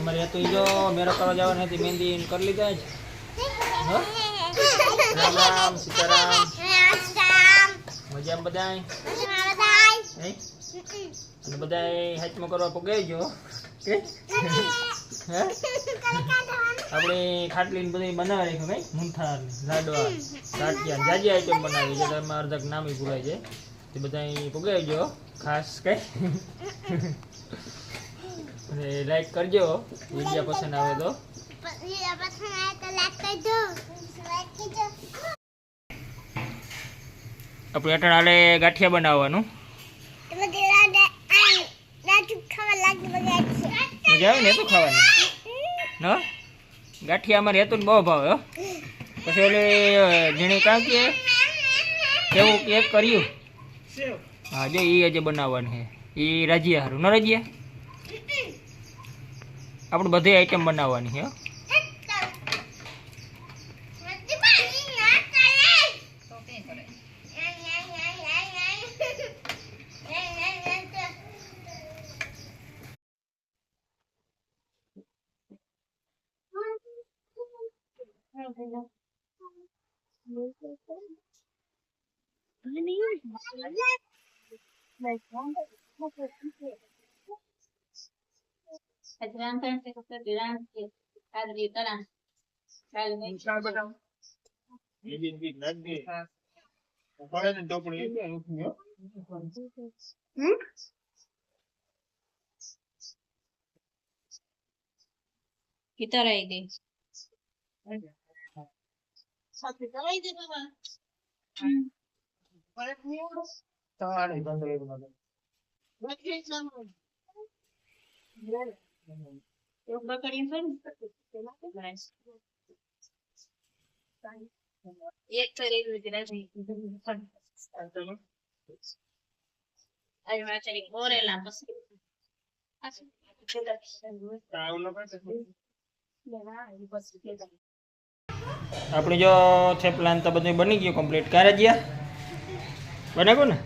અમારે હતું ઈ જો મેળો કરવા જવાની હતી મહેંદી કરી લીધા જ? રામ રામ, સીતારામ. મજામાં બધાય? અને બધાય હાથમાં કરવા પગાઈ ગયો આપણે ખાટલી બધી બનાવી રાખ્યું કઈ મૂંથા લાડવા, ગાંઠિયા જાજી આઈટમ બનાવી છે તો એમાં નામ નામી ભૂલાય છે તે બધા પગાઈ ગયો ખાસ કઈ અને લાઈક કરજો વીડિયો પસંદ આવે તો. આપણે અટણ હાલે ગાંઠિયા બનાવવાનું. મજા આવે ને તો ખાવાની. ન? ગાંઠિયા અમારે હેતું બહુ ભાવે હો. પછી ઓલી ઝીણી કાંકી કેવું કેક કર્યું. હા જો એ આજે બનાવવાનું છે. એ રાજીયા હારું ન રાજીયા? આપણે બધી આઈટમ બનાવવાની છે कितना रही थी साथ में रही थी बाबा पर मूड तारे बंद हो गए मतलब बच्चे सब હો. કરાઈ દે એક કરી ગુજરાતી અરે વાચરી બોરેલા પછી આપણે જો છે પ્લાન તો બધું બની ગયું કમ્પ્લીટ ક્યારે ગયા. બનાવ્યું ને?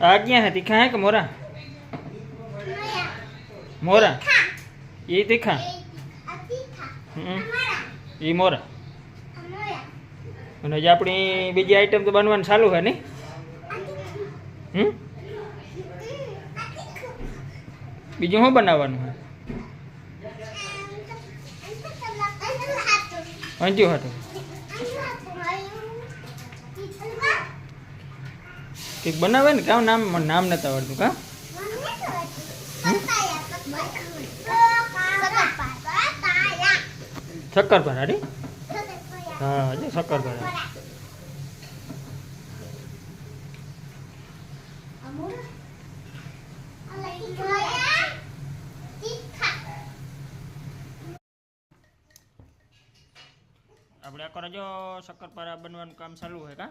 આ ક્યાં હતી? ખાય હે કે મોરા? મોરા? એ તીખા. એ મોરા. અને જે આપણી બીજી આઈટમ તો બનવાનું ચાલુ હોય નહીં હમ? બીજું શું બનાવવાનું હોય અંજુ હતું કંઈક બનાવે ને? કાં નામ નામ નતા આવડતું કા? શક્કરપારા રે હા જો શક્કરપારા આપણે આ કરો જો શક્કરપારા બનવાનું કામ ચાલુ હોય કા?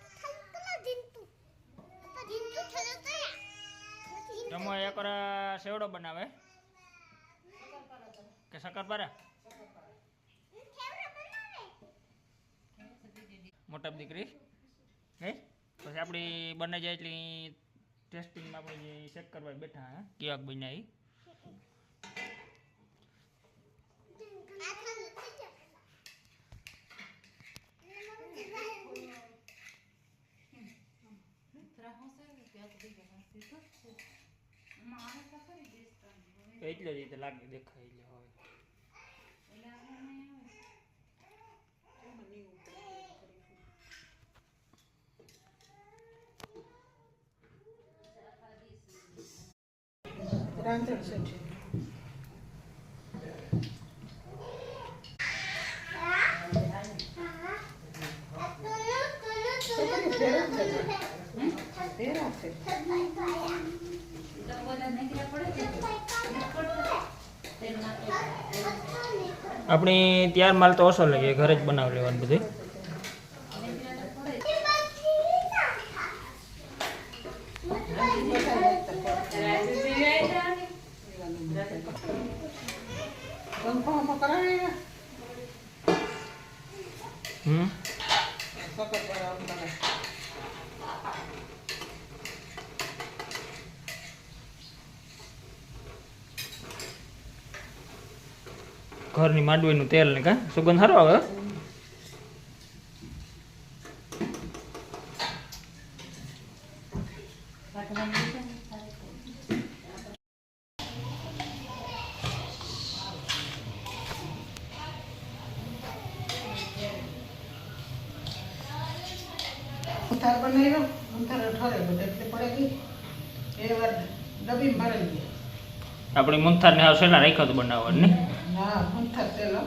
જમો એક સેવડો બનાવે. કે શક્કરપારા? મોટા દીકરી. હે? પછી આપણી બને જાય એટલી ટેસ્ટિંગમાં આપણે ચેક કરવા બેઠા હા, કેવાક બન્યા ઈ. એટલે રીતે લાગે દેખાય એટલે હોય રાંધણ સઠી Gracias. આપણે ત્યાર માલ તો ઓછો લાગે ઘરે જ બનાવી લેવાનું બધું હમ? ઘરની માંડવીનું તેલ ને કા? સુગંધ સારો આવે? ઉતાર ને ઉતાર ઠરે બધે એટલે પડે ગઈ એ વાર ડબ્બી ભરાઈ ગઈ આપણે મુંથારને હાવ શેલા રાખ્યો તો બનાવવાનું ને ના ઉતાર તેલો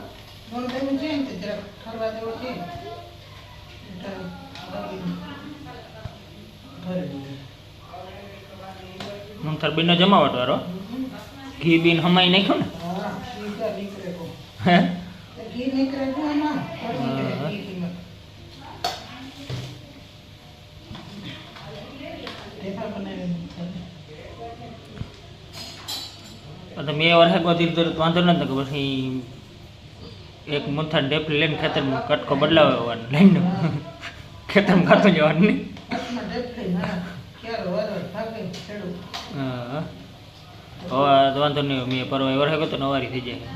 મોણ દેવું છે ને તે જરાક ઠરવા દેવો છે એટલે ડબ્બી ભરી દીધી. મુંથાર બીનો જમાવટ વાળો ઘી બીન હમાઈ નાખ્યો ને હા ઘી ક્યાં નીકળે કો હે ઘી નીકળે છે એમાં પડી જાય ઘી કિંમત ઢેફા બનાવી તો મેં વાર હેકવા દીધું તો વાંધો નથી કે પછી એક મુંથાર ડેપલી લઈને ખેતરમાં કટકો બદલાવવાનો લઈને. ખેતરમાં ખાતો જવાનું નહીં હા. વાંધો નહીં મેં પરવા વાર હેકો તો નવારી થઈ જાય.